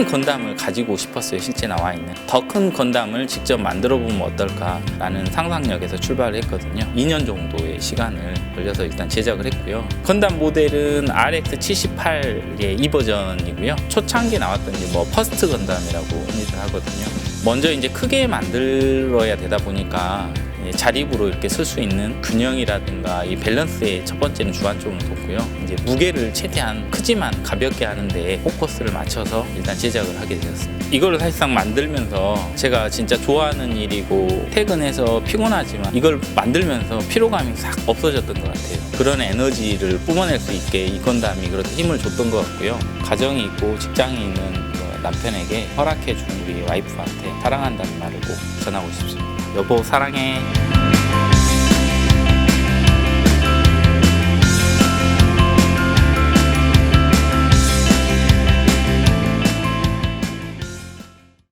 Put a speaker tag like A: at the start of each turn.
A: 큰 건담을 가지고 싶었어요. 실제 나와 있는 더 큰 건담을 직접 만들어 보면 어떨까라는 상상력에서 출발을 했거든요. 2년 정도의 시간을 걸려서 일단 제작을 했고요. 건담 모델은 RX78의 이 버전이고요. 초창기에 나왔던 뭐 퍼스트 건담이라고 흔히들 하거든요. 먼저 이제 크게 만들어야 되다 보니까 예, 자립으로 이렇게 쓸 수 있는 균형이라든가 이 밸런스에 첫 번째는 주안점을 뒀고요. 이제 무게를 최대한 크지만 가볍게 하는데 포커스를 맞춰서 일단 제작을 하게 되었습니다. 이걸 사실상 만들면서 제가 진짜 좋아하는 일이고 퇴근해서 피곤하지만 이걸 만들면서 피로감이 싹 없어졌던 것 같아요. 그런 에너지를 뿜어낼 수 있게 이 건담이 그렇게 힘을 줬던 것 같고요. 가정이 있고 직장이 있는 그 남편에게 허락해 준 우리 와이프한테 사랑한다는 말을 꼭 전하고 싶습니다. 여보 사랑해.